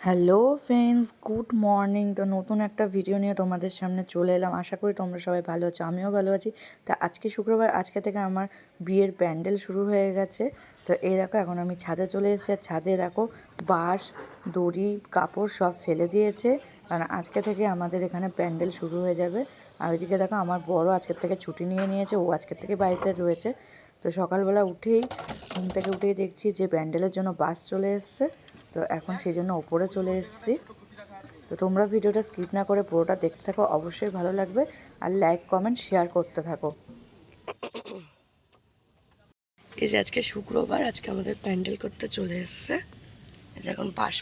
Hello friends good morning তো নতুন একটা ভিডিও নিয়ে তোমাদের সামনে চলে এলাম। আশা করি তোমরা সবাই ভালো আছো, আমিও ভালো আছি। তা আজকে শুক্রবার, আজকে থেকে আমার বিয়ের প্যান্ডেল শুরু হয়ে গেছে। তো এই দেখো, এখন আমি ছাদে চলে এসেছি। আর ছাদে দেখো, বাঁশ, দড়ি, কাপড় সব ফেলে দিয়েছে। কারণ আজকে থেকে আমাদের এখানে প্যান্ডেল শুরু হয়ে যাবে। আর ওইদিকে দেখো আমার বড় আজকের থেকে ছুটি নিয়ে নিয়েছে, ও আজকের থেকে বাড়িতে রয়েছে। তো সকালবেলা উঠেই, ঘুম থেকে উঠেই দেখছি যে প্যান্ডেলের জন্য বাস চলে এসছে। তো এখন সেই জন্য ওপরে চলে এসেছি। তো তোমরা ভিডিওটা স্কিপ না করে পুরোটা দেখতে থাকো, অবশ্যই ভালো লাগবে। আর লাইক, কমেন্ট, শেয়ার করতে থাকো। এই যে আজকে শুক্রবার, আজকে আমাদের প্যান্ডেল করতে চলে এসছে। এখন বাস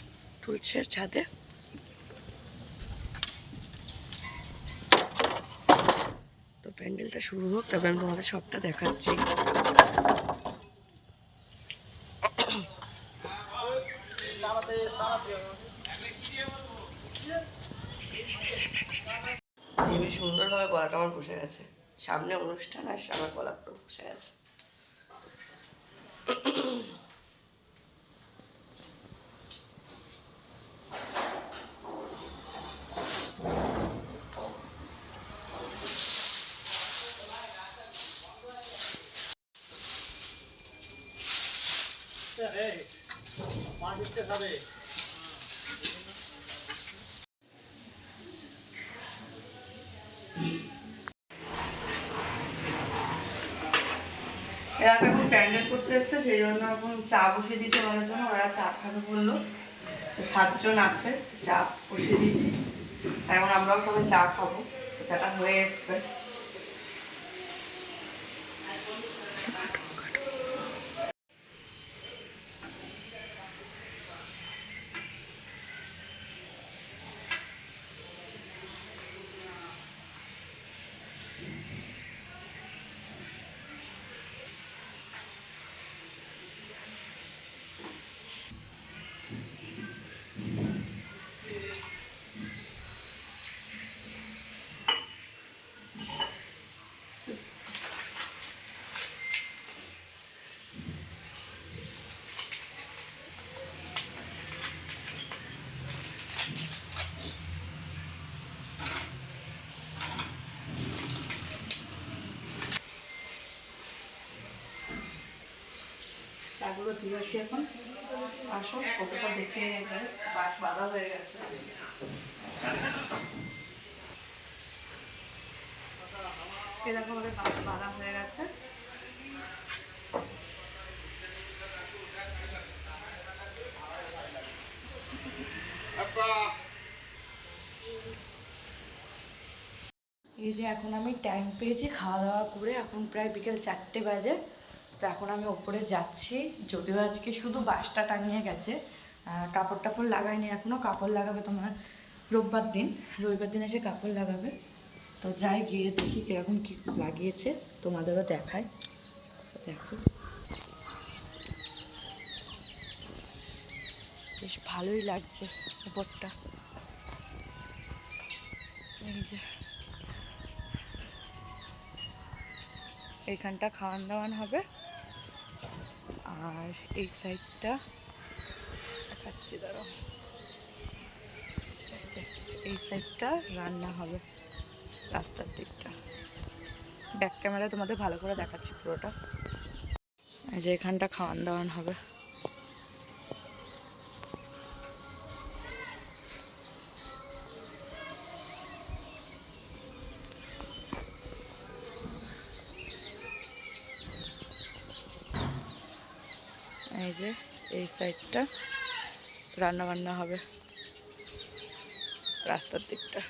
তুলছে ছাদে। প্যান্ডেলটা শুরু হোক, তবে আমি তোমাদের সবটা দেখাচ্ছি। খুবই সুন্দরভাবে গলাটা আমার বসে গেছে। সামনে অনুষ্ঠান আর আমার গলা বসে গেছে। এরা এখন প্যান্ডেল করতে এসছে, সেই জন্য এখন চা বসিয়ে দিয়েছে ওনাদের জন্য, ওরা চা খাবে বলল। তো সাতজন আছে, চা বসিয়ে দিয়েছি। এখন আমরাও সবাই চা খাব চাটা হয়ে এসছে। চাগুলো দিয়ে আসি এখন। আসো কতটা দেখে বাস বাঁধা হয়ে গেছে। এরকম ভাবে বাস বাঁধা হয়ে গেছে। এই যে এখন আমি টাইম পেয়েছি খাওয়া দাওয়া করে, এখন প্রায় বিকেল চারটে বাজে। তো এখন আমি ওপরে যাচ্ছি। যদিও আজকে শুধু বাসটা টাঙিয়ে গেছে কাপড় টাপড় লাগায়নি এখনও কাপড় লাগাবে তোমার রোববার দিন, রবিবার দিন এসে কাপড় লাগাবে। তো যাই গিয়ে দেখি কীরকম কী লাগিয়েছে, তোমাদেরও দেখায় দেখো। বেশ ভালোই লাগছে উপরটা। এইখানটা খাওয়ান দাওয়ান হবে। আর এই সাইডটা দেখাচ্ছি ধরো এই সাইডটা রান্না হবে রাস্তার দিকটা। ব্যাক ক্যামেরায় তোমাদের ভালো করে দেখাচ্ছি পুরোটা। যে এখানটা খাওয়ান দাওয়ান হবে। যে এই সাইডটা রান্না বান্না হবে রাস্তার দিকটা।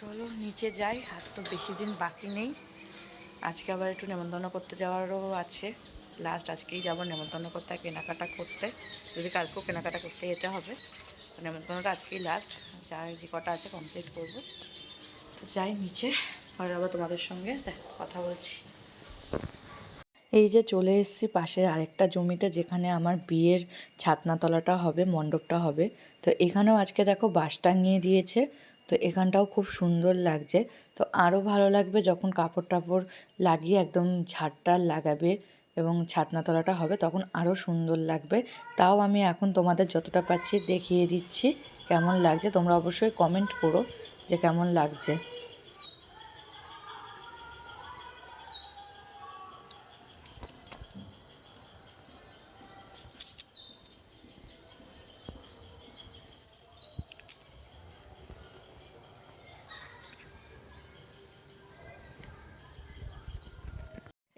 চলো নিচে যাই, আর তো বেশি দিন বাকি নেই। আজকে আবার একটু নেমন্তন্ন করতে যাওয়ারও আছে। লাস্ট আজকেই যাব নেমন্তন্ন করতে, কেনাকাটা করতে। যদি কালকেও কেনাকাটা করতে যেতে হবে নেমন্তন্নটা আজকেই লাস্ট যা যে কটা আছে কমপ্লিট করব। তো যাই নিচে। আর আবার তোমাদের সঙ্গে কথা বলছি। এই যে চলে এসেছি পাশের আরেকটা জমিতে, যেখানে আমার বিয়ের ছাতনাতলাটা হবে, মণ্ডপটা হবে। তো এখানেও আজকে দেখো বাঁশ টাঙিয়ে দিয়েছে। তো এখানটাও খুব সুন্দর লাগছে। তো আরও ভালো লাগবে যখন কাপড় টাপড় লাগিয়ে একদম ঝাড়টা লাগাবে এবং ছাতনাতলাটা হবে, তখন আরও সুন্দর লাগবে। তাও আমি এখন তোমাদের যতটা পাচ্ছি দেখিয়ে দিচ্ছি, কেমন লাগছে তোমরা অবশ্যই কমেন্ট করো যে কেমন লাগছে।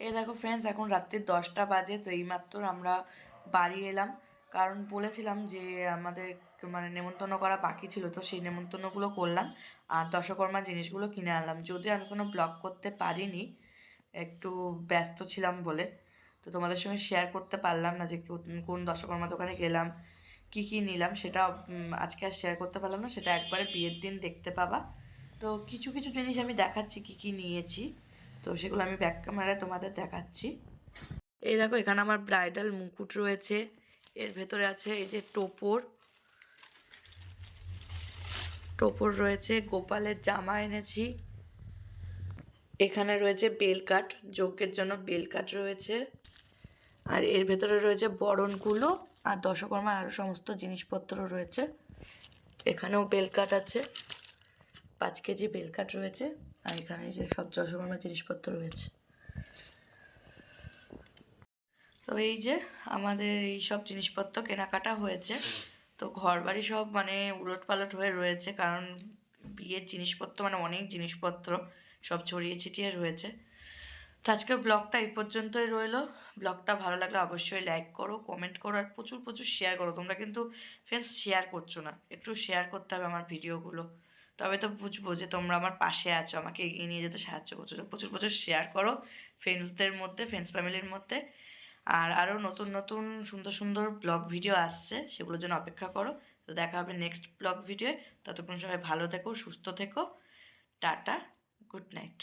এই দেখো ফ্রেন্ডস এখন রাত্রি দশটা বাজে, তো এইমাত্র আমরা বাড়ি এলাম। কারণ বলেছিলাম যে আমাদের মানে নেমন্তন্ন করা বাকি ছিল, তো সেই নেমন্তন্নগুলো করলাম আর দশকর্মা জিনিসগুলো কিনে আনলাম। যদিও আমি কোনো ব্লগ করতে পারিনি, একটু ব্যস্ত ছিলাম বলে, তো তোমাদের সঙ্গে শেয়ার করতে পারলাম না যে কোন- কোন দশকর্মা দোকানে গেলাম, কি কি নিলাম সেটা আজকে আর শেয়ার করতে পারলাম না, সেটা একবারে বিয়ের দিন দেখতে পাবা। তো কিছু কিছু জিনিস আমি দেখাচ্ছি, কি কি নিয়েছি। তো সেগুলো আমি ব্যাক ক্যামেরায় তোমাদের দেখাচ্ছি। এই দেখো, এখানে আমার ব্রাইডাল মুকুট রয়েছে। এর ভেতরে আছে এই যে টোপর। টোপর রয়েছে, গোপালের জামা এনেছি। এখানে রয়েছে বেল কাঠ যজ্ঞের জন্য বেল কাঠ রয়েছে। আর এর ভেতরে রয়েছে বরণগুলো আর দশকর্মার আরও সমস্ত জিনিসপত্র রয়েছে। এখানেও বেল কাঠ আছে। পাঁচ কেজি বেল কাঠ রয়েছে। আর এখানে যে সব দশকর্মার জিনিসপত্র রয়েছে। তো এই যে আমাদের এই সব জিনিসপত্র কেনাকাটা হয়েছে। তো ঘর বাড়ি সব মানে উলট পালট হয়ে রয়েছে কারণ বিয়ের জিনিসপত্র মানে অনেক জিনিসপত্র সব ছড়িয়ে ছিটিয়ে রয়েছে। তো আজকের ব্লগটা এই পর্যন্তই রইল। ব্লগটা ভালো লাগলে অবশ্যই লাইক করো, কমেন্ট করো আর প্রচুর প্রচুর শেয়ার করো। তোমরা কিন্তু ফ্রেন্ডস শেয়ার করছ না। একটু শেয়ার করতে হবে আমার ভিডিওগুলো। তবে তো বুঝব যে তোমরা আমার পাশে আছো, আমাকে এগিয়ে নিয়ে যেতে সাহায্য করছ। প্রচুর প্রচুর শেয়ার করো ফ্রেন্ডসদের মধ্যে ফ্রেন্ডস ফ্যামিলির মধ্যে। আর আরও নতুন নতুন, সুন্দর সুন্দর ব্লগ ভিডিও আসছে, সেগুলোর জন্য অপেক্ষা করো। তো দেখা হবে নেক্সট ব্লগ ভিডিওয়ে ততক্ষণ সবাই ভালো থেকো, সুস্থ থেকো। Tata good night